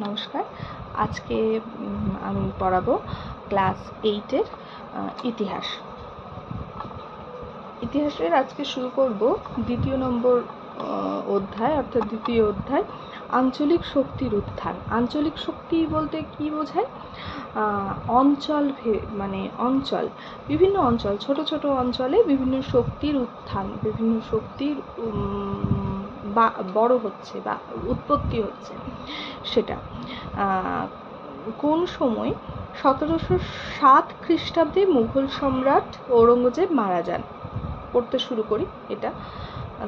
নমস্কার। আজকে আমি পড়াবো ক্লাস এইটের ইতিহাস। ইতিহাসের আজকে শুরু করব দ্বিতীয় নম্বর অধ্যায়, অর্থাৎ দ্বিতীয় অধ্যায়, আঞ্চলিক শক্তির উত্থান। আঞ্চলিক শক্তি বলতে কি বোঝায়? অঞ্চল মানে অঞ্চল, বিভিন্ন অঞ্চল, ছোট ছোট অঞ্চলে বিভিন্ন শক্তির উত্থান, বিভিন্ন শক্তির বা বড় হচ্ছে বা উৎপত্তি হচ্ছে সেটা। কোন সময় সতেরোশো সাত খ্রিস্টাব্দে মুঘল সম্রাট ঔরঙ্গজেব মারা যান। পড়তে শুরু করি এটা।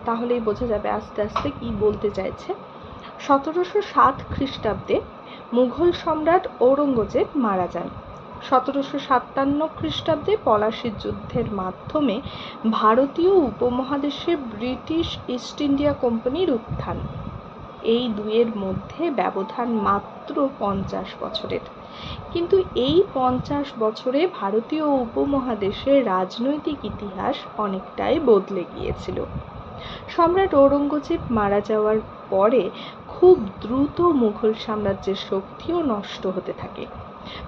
তাহলেই বোঝা যাবে আস্তে আস্তে কি বলতে চাইছে। সতেরোশো সাত খ্রিস্টাব্দে মুঘল সম্রাট ঔরঙ্গজেব মারা যান। সতেরোশো সাতান্ন খ্রিস্টাব্দে পলাশির যুদ্ধের মাধ্যমে ভারতীয় উপমহাদেশে ব্রিটিশ ইস্ট ইন্ডিয়া কোম্পানির উত্থান। এই দুয়ের মধ্যে ব্যবধান মাত্র পঞ্চাশ বছরের। কিন্তু এই পঞ্চাশ বছরে ভারতীয় উপমহাদেশের রাজনৈতিক ইতিহাস অনেকটাই বদলে গিয়েছিল। সম্রাট ঔরঙ্গজেব মারা যাওয়ার পরে খুব দ্রুত মুঘল সাম্রাজ্যের শক্তিও নষ্ট হতে থাকে।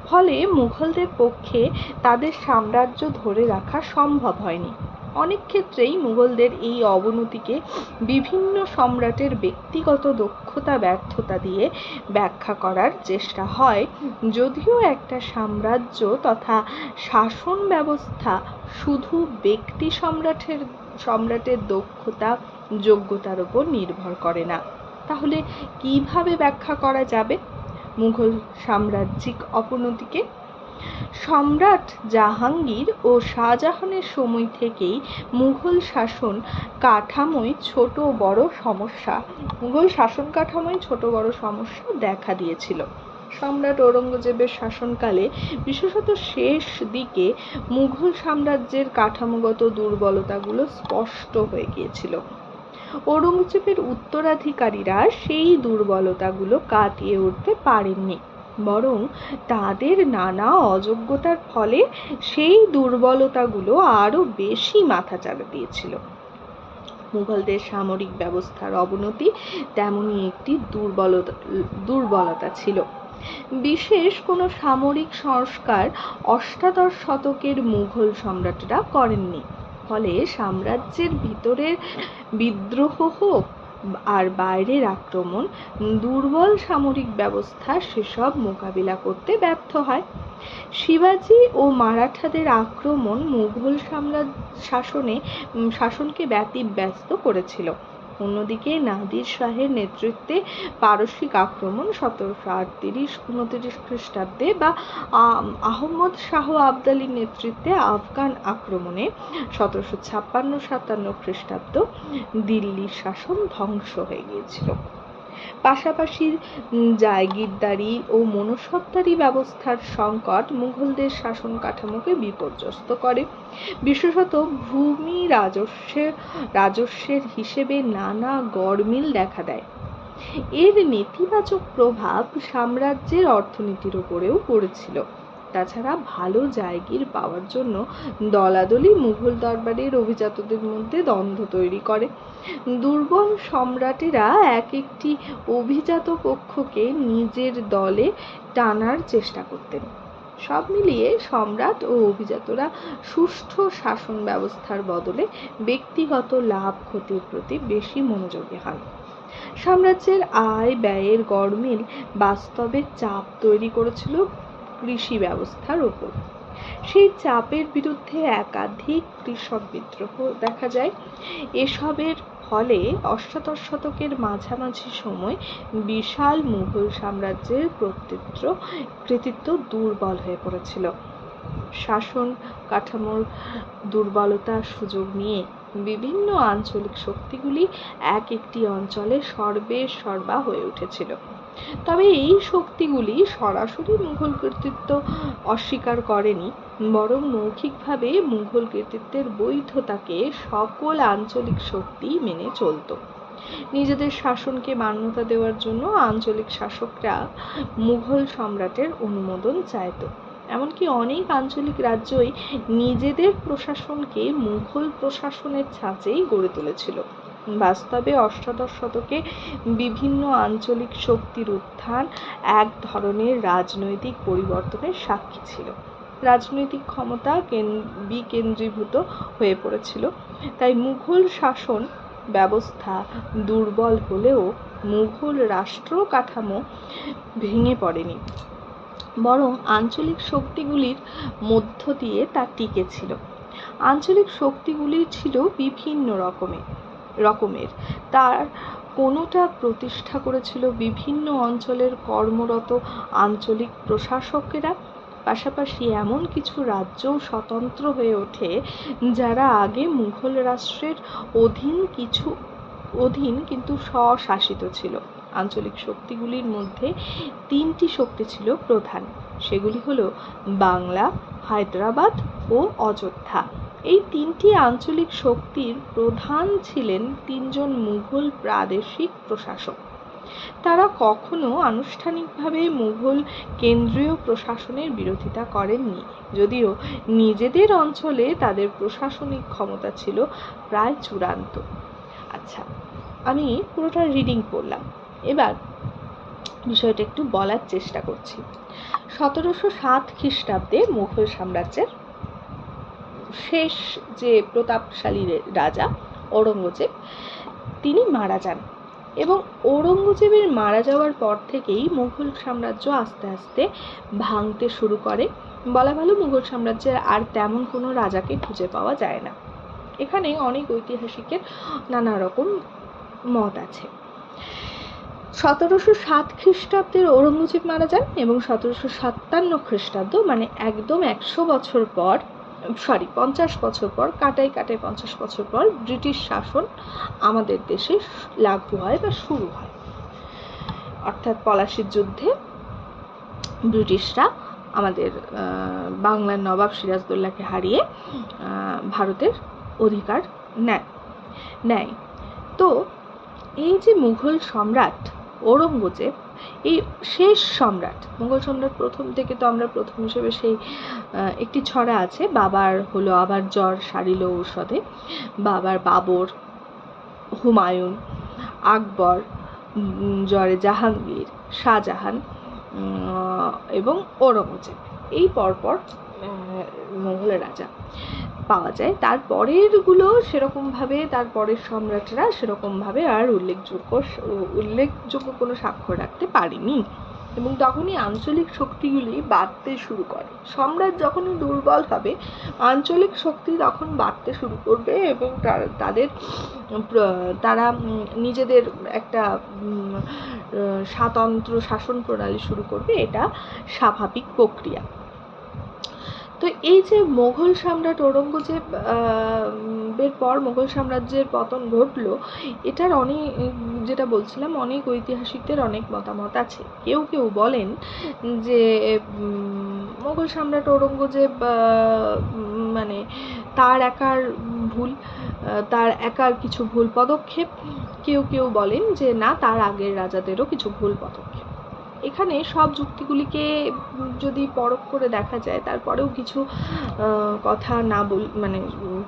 ফলে মুঘলদের পক্ষে তাদের সাম্রাজ্য ধরে রাখা সম্ভব হয়নি। অনেক ক্ষেত্রেই মুঘলদের এই অবনতিকে বিভিন্ন সম্রাটের ব্যক্তিগত দক্ষতা, ব্যর্থতা দিয়ে ব্যাখ্যা করার চেষ্টা হয়। যদিও একটা সাম্রাজ্য তথা শাসন ব্যবস্থা শুধু ব্যক্তি সম্রাটের সম্রাটের দক্ষতা, যোগ্যতার উপর নির্ভর করে না। তাহলে কীভাবে ব্যাখ্যা করা যাবে? মুঘল সাম্রাজ্যিক অবনতিকে সম্রাট জাহাঙ্গীর ও শাহজাহানের সময় থেকেই মুঘল শাসন কাঠামোয় ছোট বড় সমস্যা, মুঘল শাসন কাঠামোয় ছোট বড় সমস্যা দেখা দিয়েছিল। সম্রাট ঔরঙ্গজেবের শাসনকালে বিশেষত শেষ দিকে মুঘল সাম্রাজ্যের কাঠামোগত দুর্বলতাগুলো স্পষ্ট হয়ে গিয়েছিল। ঔরঙ্গজেবের উত্তরাধিকারীরা সেই দুর্বলতাগুলো কাটিয়ে উঠতে পারেননি, বরং তাদের নানা অযোগ্যতার ফলে সেই দুর্বলতাগুলো আরও বেশি মাথাচাড়া দিয়েছিল। মুঘলদের সামরিক ব্যবস্থার অবনতি তেমনই একটি দুর্বলতা দুর্বলতা ছিল। বিশেষ কোনো সামরিক সংস্কার অষ্টাদশ শতকের মুঘল সম্রাটরা করেননি। ফলে সাম্রাজ্যের ভিতরের বিদ্রোহ হোক আর বাইরের আক্রমণ, দুর্বল সামরিক ব্যবস্থা সেসব মোকাবিলা করতে ব্যর্থ হয়। শিবাজি ও মারাঠাদের আক্রমণ মুঘল সাম্রাজ্য শাসনে শাসনকে ব্যতিব্যস্ত করেছিল। অন্যদিকে নাদির শাহের নেতৃত্বে পারসিক আক্রমণ সতেরোশো আটত্রিশ উনত্রিশ খ্রিস্টাব্দে বা আহ, আহমদ শাহ আবদালির নেতৃত্বে আফগান আক্রমণে সতেরোশো ছাপ্পান্ন সাতান্ন খ্রিস্টাব্দ দিল্লির শাসন ধ্বংস হয়ে গিয়েছিল। পাশাপাশি জায়গিরদারি ও মনসবদারি ব্যবস্থার সংকট মুঘলদের শাসন কাঠামোকে বিপর্যস্ত করে। বিশেষত ভূমি রাজস্বের রাজস্বের হিসেবে নানা গরমিল দেখা দেয়। এর নেতিবাচক প্রভাব সাম্রাজ্যের অর্থনীতির উপরেও পড়েছিল। তাছাড়া ভালো জায়গির পাওয়ার জন্য দলাদলি মুঘল দরবারের অভিজাতদের মধ্যে দ্বন্দ্ব তৈরি করে। দুর্বল সম্রাটেরা এক একটি অভিজাত পক্ষকে নিজের দলে টানার চেষ্টা করতেন। সব মিলিয়ে সম্রাট ও অভিজাতরা সুষ্ঠু শাসন ব্যবস্থার বদলে ব্যক্তিগত লাভ ক্ষতির প্রতি বেশি মনোযোগী হন। সাম্রাজ্যের আয় ব্যয়ের গড়মিল বাস্তবে চাপ তৈরি করেছিল কৃষি ব্যবস্থার উপর। সেই চাপের বিরুদ্ধে একাধিক কৃষক বিদ্রোহ দেখা যায়। এসবের ফলে অষ্টাদশ শতকের মাঝামাঝি সময় বিশাল মুঘল সাম্রাজ্যের কর্তৃত্ব, কৃতিত্ব দুর্বল হয়ে পড়েছিল। শাসন কাঠামোর দুর্বলতার সুযোগ নিয়ে বিভিন্ন আঞ্চলিক শক্তিগুলি এক একটি অঞ্চলে সর্বে সর্বা হয়ে উঠেছিল। তবে এই শক্তিগুলি সরাসরি মুঘল কর্তৃত্ব অস্বীকার করেনি, বরং মৌখিকভাবে মুঘল কৃতিত্বের বৈধতাকে সকল আঞ্চলিক শক্তি মেনে চলত। নিজেদের শাসনকে মান্যতা দেওয়ার জন্য আঞ্চলিক শাসকরা মুঘল সম্রাটের অনুমোদন চাইত। এমনকি অনেক আঞ্চলিক রাজ্যই নিজেদের প্রশাসনকে মুঘল প্রশাসনের ছাঁচেই গড়ে তুলেছিল। বাস্তবে অষ্টাদশ শতকে বিভিন্ন আঞ্চলিক শক্তির উত্থান এক ধরনের রাজনৈতিক পরিবর্তনের সাক্ষী ছিল। রাজনৈতিক ক্ষমতা কেন- বিকেন্দ্রীভূত হয়ে পড়েছিল। তাই মুঘল শাসন ব্যবস্থা দুর্বল হলেও মুঘল রাষ্ট্র কাঠামো ভেঙে পড়েনি। বরং আঞ্চলিক শক্তিগুলির মধ্য দিয়ে তা টিকে ছিল। আঞ্চলিক শক্তিগুলি ছিল বিভিন্ন রকমের। রকমের। তার কোনোটা প্রতিষ্ঠা করেছিল বিভিন্ন অঞ্চলের কর্মরত আঞ্চলিক প্রশাসকেরা। পাশাপাশি এমন কিছু রাজ্যও স্বতন্ত্র হয়ে ওঠে যারা আগে মুঘল রাষ্ট্রের অধীন কিছু, অধীন কিন্তু স্বশাসিত ছিল। আঞ্চলিক শক্তিগুলির মধ্যে তিনটি শক্তি ছিল প্রধান। সেগুলি হলো বাংলা, হায়দ্রাবাদ ও অযোধ্যা। এই তিনটি আঞ্চলিক শক্তির প্রধান ছিলেন তিনজন মুঘল প্রাদেশিক প্রশাসক। তারা কখনো আনুষ্ঠানিকভাবে মুঘল কেন্দ্রীয় প্রশাসনের বিরোধিতা করেননি, যদিও নিজেদের অঞ্চলে তাদের প্রশাসনিক ক্ষমতা ছিল প্রায় চূড়ান্ত। আচ্ছা আমি পুরোটা রিডিং করলাম এবার বিষয়টা একটু বলার চেষ্টা করছি। সতেরোশো সাত খ্রিস্টাব্দে মুঘল সাম্রাজ্যের শেষ যে প্রতাপশালী রাজা, ঔরঙ্গজেব, তিনি মারা যান। এবং ঔরঙ্গজেবের মারা যাওয়ার পর থেকেই মুঘল সাম্রাজ্য আস্তে আস্তে ভাঙতে শুরু করে। বলা ভালো, মুঘল সাম্রাজ্যের আর তেমন কোনো রাজাকে খুঁজে পাওয়া যায় না। এখানে অনেক ঐতিহাসিকের নানা রকম মত আছে। সতেরোশো সাত খ্রিস্টাব্দের ঔরঙ্গজেব মারা যান এবং সতেরোশো সাতান্ন খ্রিস্টাব্দ মানে একদম একশো বছর পর সরি, পঞ্চাশ বছর পর কাটাই কাটাই পঞ্চাশ বছর পর ব্রিটিশ শাসন আমাদের দেশে লাগু হয় বা শুরু হয়। অর্থাৎ পলাশির যুদ্ধে ব্রিটিশরা আমাদের বাংলার নবাব সিরাজদৌল্লাকে হারিয়ে ভারতের অধিকার নেয় নেয়। তো এই যে মুঘল সম্রাট ঔরঙ্গজেব এই শেষ সম্রাট মুঘল সম্রাট প্রথম থেকে তো আমরা প্রথম হিসেবে সেই একটি ছড়া আছে বাবার হলো আবার জ্বর সারিল ঔষধে বাবার বাবর হুমায়ুন আকবর জ্বরে জাহাঙ্গীর শাহজাহান এবং ঔরঙ্গজেব। এই পরপর আহ, মুঘলের রাজা। পাওয়া যায়। তারপরেরগুলো সেরকমভাবে, তারপরের সম্রাটরা সেরকমভাবে আর উল্লেখযোগ্য উল্লেখযোগ্য কোনো স্বাক্ষর রাখতে পারেনি। এবং তখনই আঞ্চলিক শক্তিগুলি বাড়তে শুরু করে। সম্রাট যখনই দুর্বল হবে, আঞ্চলিক শক্তি তখন বাড়তে শুরু করবে এবং তাদের তারা নিজেদের একটা স্বাতন্ত্র শাসন প্রণালী শুরু করবে। এটা স্বাভাবিক প্রক্রিয়া। তো এই যে মোঘল সম্রাট ঔরঙ্গজেব এর পর মোঘল সাম্রাজ্যের পতন ঘটলো, এটার অনেক, যেটা বলছিলাম, অনেক ঐতিহাসিকদের অনেক মতামত আছে। কেউ কেউ বলেন যে মোগল সম্রাট ঔরঙ্গজেব মানে তার একার ভুল তার একার কিছু ভুল পদক্ষেপ। কেউ কেউ বলেন যে, না, তার আগের রাজাদেরও কিছু ভুল পদক্ষেপ। এখানে সব যুক্তিগুলিকে যদি পরখ করে দেখা যায়, তারপরেও কিছু কথা না বল মানে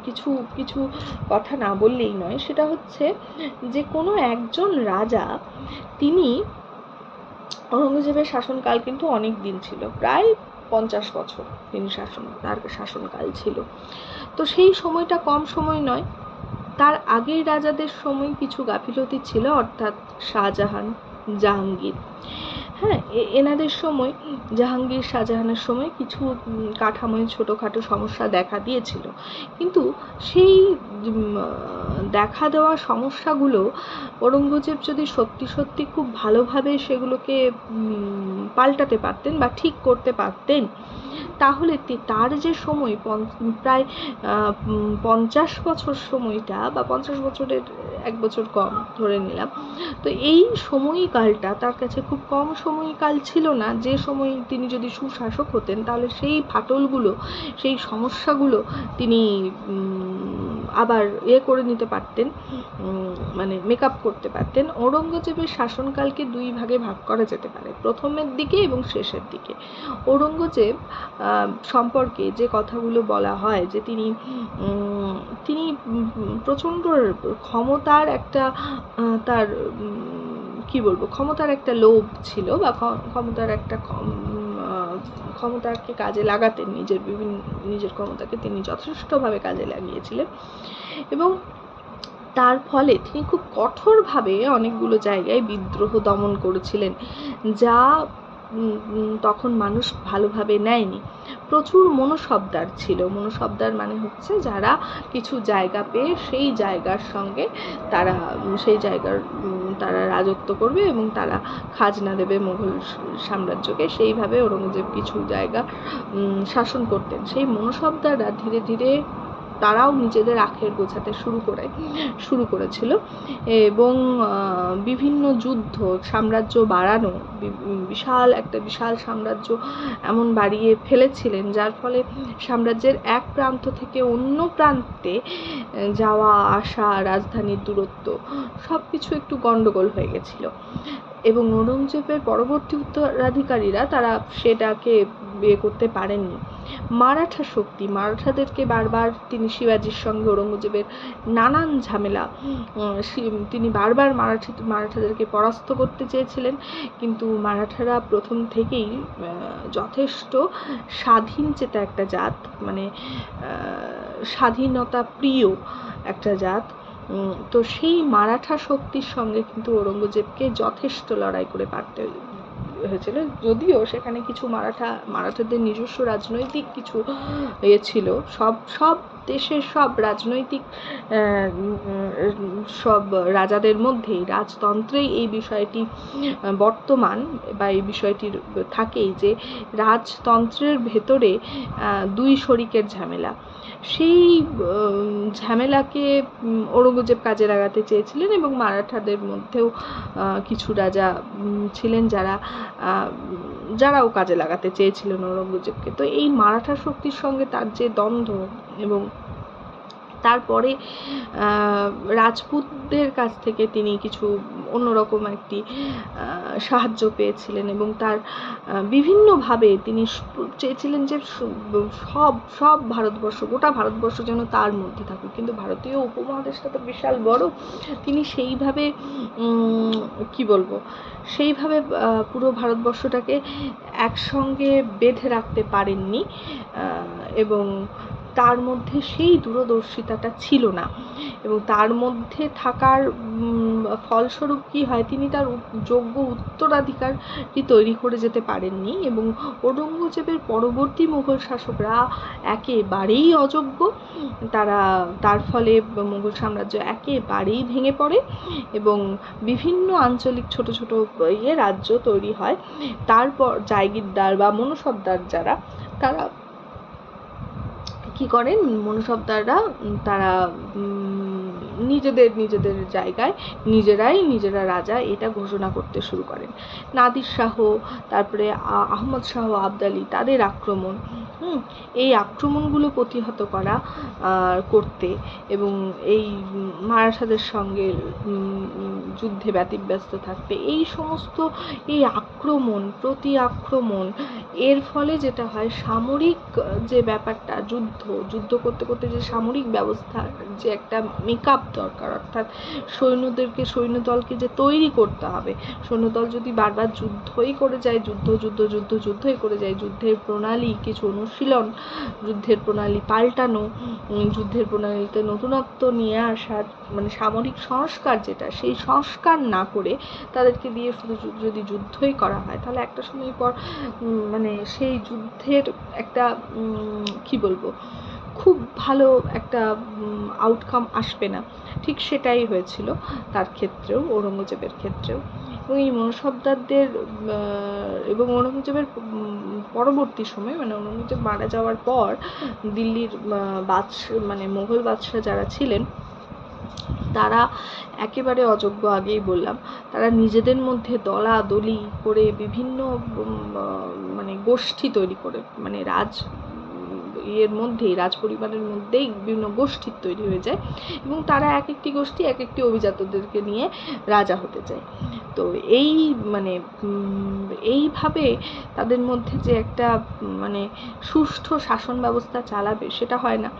কিছু কিছু কথা না বললেই নয়। সেটা হচ্ছে যে কোনো একজন রাজা, তিনি ঔরঙ্গজেবের শাসনকাল কিন্তু অনেক দিন ছিল, প্রায় পঞ্চাশ বছর তিনি শাসন, তার শাসনকাল ছিল। তো সেই সময়টা কম সময় নয়। তার আগের রাজাদের সময় কিছু গাফিলতি ছিল, অর্থাৎ শাহজাহান, জাহাঙ্গীর। হ্যাঁ এনাদের সময়, জাহাঙ্গীর শাহজাহানের সময় কিছু কাঠামোয় ছোটোখাটো সমস্যা দেখা দিয়েছিল। কিন্তু সেই দেখা দেওয়া সমস্যাগুলো ঔরঙ্গজেব যদি সত্যি সত্যি খুব ভালোভাবে সেগুলোকে পাল্টাতে পারতেন বা ঠিক করতে পারতেন তাহলে তার যে সময় প্রায় পঞ্চাশ বছর সময়টা বা পঞ্চাশ বছরের এক বছর কম ধরে নিলাম, তো এই সময়কালটা তার কাছে খুব কম সময়কাল ছিল না। যে সময় তিনি যদি সুশাসক হতেন, তাহলে সেই ফাটলগুলো, সেই সমস্যাগুলো তিনি আবার ইয়ে করে নিতে পারতেন মানে মেকআপ করতে পারতেন। ঔরঙ্গজেবের শাসনকালকে দুই ভাগে ভাগ করা যেতে পারে, প্রথমের দিকে এবং শেষের দিকে। ঔরঙ্গজেব সম্পর্কে যে কথাগুলো বলা হয় যে তিনি তিনি প্রচণ্ড ক্ষমতার একটা তার কি বলব, ক্ষমতার একটা লোভ ছিল বা ক্ষ- ক্ষমতার একটা ক্ষমতাকে কাজে লাগাতেন নিজের বিভিন্ন, নিজের ক্ষমতাকে তিনি যথেষ্টভাবে কাজে লাগিয়েছিলেন। এবং তার ফলে তিনি খুব কঠোরভাবে অনেকগুলো জায়গায় বিদ্রোহ দমন করেছিলেন, যা তখন মানুষ ভালোভাবে নেয়নি। প্রচুর মনোশব্দার ছিল। মনোশব্দার মানে হচ্ছে যারা কিছু জায়গা পেয়ে সেই জায়গার সঙ্গে তারা সেই জায়গার তারা রাজত্ব করবে এবং তারা খাজনা দেবে মুঘল সাম্রাজ্যকে। সেইভাবে ঔরঙ্গজেব কিছু জায়গা শাসন করতেন। সেই মনোশব্দাররা ধীরে ধীরে তারাও নিজেদের আখের গোছাতে শুরু করে, শুরু করেছিল। এবং বিভিন্ন যুদ্ধ, সাম্রাজ্য বাড়ানো বিশাল একটা বিশাল সাম্রাজ্য এমন বাড়িয়ে ফেলেছিলেন, যার ফলে সাম্রাজ্যের এক প্রান্ত থেকে অন্য প্রান্তে যাওয়া, আসা, রাজধানীর দূরত্ব সব কিছু একটু গন্ডগোল হয়ে গেছিল। এবং ঔরঙ্গজেবের পরবর্তী উত্তরাধিকারীরা তারা সেটাকে বিয়ে করতে পারেননি। মারাঠা শক্তি, মারাঠাদেরকে বারবার তিনি শিবাজির সঙ্গে ঔরঙ্গজেবের নানান ঝামেলা তিনি বারবার মারাঠি, মারাঠাদেরকে পরাস্ত করতে চেয়েছিলেন, কিন্তু মারাঠারা প্রথম থেকেই যথেষ্ট স্বাধীন চেতা একটা জাত মানে স্বাধীনতা প্রিয় একটা জাত। তো সেই মারাঠা শক্তির সঙ্গে কিন্তু ঔরঙ্গজেবকে যথেষ্ট লড়াই করে পারতে হয়েছিল। যদিও সেখানে কিছু মারাঠা, মারাঠাদের নিজস্ব রাজনৈতিক কিছু ইয়ে ছিল, সব সব দেশের সব রাজনৈতিক সব রাজাদের মধ্যেই রাজতন্ত্রেই এই বিষয়টি বর্তমান বা এই বিষয়টির থাকেই যে রাজতন্ত্রের ভেতরে দুই শরিকের ঝামেলা। সেই ঝামেলাকে ঔরঙ্গজেব কাজে লাগাতে চেয়েছিলেন এবং মারাঠাদের মধ্যেও কিছু রাজা ছিলেন যারা যারাও কাজে লাগাতে চেয়েছিলেন ঔরঙ্গজেবকে। তো এই মারাঠা শক্তির সঙ্গে তার যে দ্বন্দ্ব এবং তারপরে রাজপুতদের কাছ থেকে তিনি কিছু অন্যরকম একটি সাহায্য পেয়েছিলেন এবং তার বিভিন্নভাবে তিনি চেয়েছিলেন যে সব সব ভারতবর্ষ, গোটা ভারতবর্ষ যেন তার মধ্যে থাকুক। কিন্তু ভারতীয় উপমহাদেশটা তো বিশাল বড়। তিনি সেইভাবে কি বলব? সেইভাবে পুরো ভারতবর্ষটাকে একসঙ্গে বেঁধে রাখতে পারেননি এবং তার মধ্যে সেই দূরদর্শিতাটা ছিল না। এবং তার মধ্যে থাকার ফলস্বরূপ কি হয়, তিনি তার যোগ্য উত্তরাধিকারী তৈরি করে যেতে পারেননি এবং ঔরঙ্গজেবের পরবর্তী মুঘল শাসকরা একেবারেই অযোগ্য। তারা, তার ফলে মুঘল সাম্রাজ্য একেবারেই ভেঙে পড়ে এবং বিভিন্ন আঞ্চলিক ছোট ছোট ইয়ে রাজ্য তৈরি হয়। তারপর জায়গিরদার বা মনসবদার যারা, তারা কি করেন মনসবদাররা তারা নিজেদের নিজেদের জায়গায় নিজেরাই নিজেরা রাজা এটা ঘোষণা করতে শুরু করেন। নাদির শাহ, তারপরে আহমদ শাহ আবদালি তাদের আক্রমণ, হুম, এই আক্রমণগুলো প্রতিহত করা করতে এবং এই মারাঠাদের সঙ্গে যুদ্ধে ব্যতিব্যস্ত থাকতে। এই সমস্ত, এই আক্রমণ, প্রতি আক্রমণ, এর ফলে যেটা হয়, সামরিক যে ব্যাপারটা, যুদ্ধ যুদ্ধ করতে করতে যে সামরিক ব্যবস্থা যে একটা মেকআপ দরকার, অর্থাৎ সৈন্যদেরকে, সৈন্যদলকে যে তৈরি করতে হবে। সৈন্যদল যদি বারবার যুদ্ধই করে যায়, যুদ্ধ যুদ্ধ যুদ্ধ, যুদ্ধই করে যায়, যুদ্ধের প্রণালী কিছু অনুশীলন, যুদ্ধের প্রণালী পাল্টানো যুদ্ধের প্রণালীতে নতুনত্ব নিয়ে আসার মানে সামরিক সংস্কার যেটা, সেই সংস্কার না করে তাদেরকে দিয়ে শুধু যদি যুদ্ধই করা হয়, তাহলে একটা সময় পর মানে সেই যুদ্ধের একটা কি বলব খুব ভালো একটা আউটকাম আসবে না। ঠিক সেটাই হয়েছিল তার ক্ষেত্রেও, ঔরঙ্গজেবের ক্ষেত্রেও। এবং এই মনসবদারদের এবং ঔরঙ্গজেবের পরবর্তী সময় মানে ঔরঙ্গজেব মারা যাওয়ার পর দিল্লির বাদশাহ মানে মোগল বাদশাহ যারা ছিলেন, তারা একেবারে অযোগ্য আগেই বললাম। তারা নিজেদের মধ্যে দলাদলি করে বিভিন্ন মানে গোষ্ঠী তৈরি করে মানে রাজ ইয়ের মধ্যেই রাজ পরিবারের মধ্যেই বিভিন্ন গোষ্ঠীর তৈরি হয়ে যায় এবং তারা এক একটি গোষ্ঠী এক একটি অভিজাতদেরকে নিয়ে রাজা হতে চায়। তো এই মানে এইভাবে তাদের মধ্যে যে একটা মানে সুষ্ঠু শাসন ব্যবস্থা চালাবে সেটা হয় না।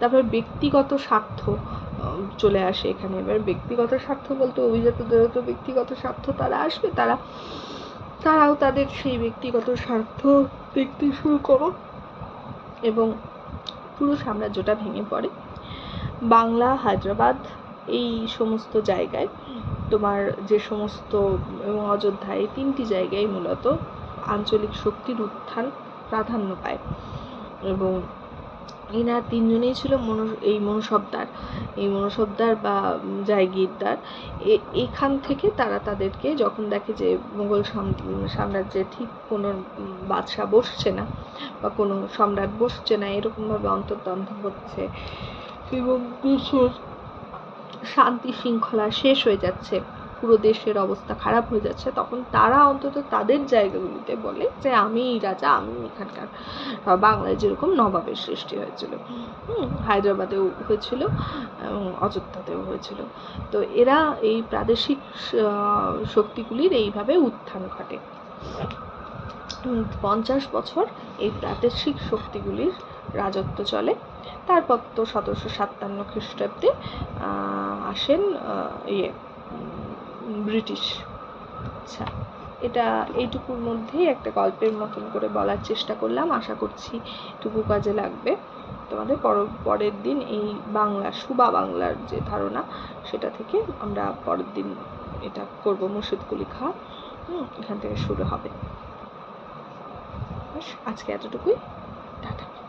তারপর ব্যক্তিগত স্বার্থ চলে আসে এখানে। এবার ব্যক্তিগত স্বার্থ বলতে অভিজাতদেরও তো ব্যক্তিগত স্বার্থ তারা আসবে, তারা, তারাও তাদের সেই ব্যক্তিগত স্বার্থ দেখতে শুরু করো এবং পুরো সাম্রাজ্যটা ভেঙে পড়ে। বাংলা, হায়দ্রাবাদ এই সমস্ত জায়গায় তোমার যে সমস্ত এবং অযোধ্যা এই তিনটি জায়গায় মূলত আঞ্চলিক শক্তির উত্থান প্রাধান্য পায়। এবং এনারা তিনজনেই ছিল মনো এই মনুসবদার এই মনুসবদার বা জায়গিরদার। এখান থেকে তারা তাদেরকে যখন দেখে যে মুঘল সাম- সাম্রাজ্যে ঠিক কোনো উম, বাদশা বসছে না বা কোনো সম্রাট বসছে না এরকমভাবে অন্তর্দ্বন্দ্ব হচ্ছে এবং শান্তি শৃঙ্খলা শেষ হয়ে যাচ্ছে। পুরো দেশের অবস্থা খারাপ হয়ে যাচ্ছে, তখন তারা অন্তত তাদের জায়গাগুলিতে বলে যে, আমি রাজা, আমি এখানকার বাংলায় যেরকম নবাবের সৃষ্টি হয়েছিল। হায়দ্রাবাদেও হয়েছিল এবং অযোধ্যাতেও হয়েছিল। তো এরা এই প্রাদেশিক শক্তিগুলির এইভাবে উত্থান ঘটে। পঞ্চাশ বছর এই প্রাদেশিক শক্তিগুলির রাজত্ব চলে। তারপর তো সতেরোশো সাতান্ন খ্রিস্টাব্দে আসেন ইয়ে ব্রিটিশ। আচ্ছা এটা এইটুকুর মধ্যেই একটা গল্পের মতন করে বলার চেষ্টা করলাম। আশা করছি টুকু কাজে লাগবে। তোমাদের পর পরের দিন এই বাংলা, সুবা বাংলার যে ধারণা, সেটা থেকে আমরা পরের দিন এটা করব মুর্শিদ কুলি খা এখান থেকে শুরু হবে। আজকে এতটুকুই। টাটা।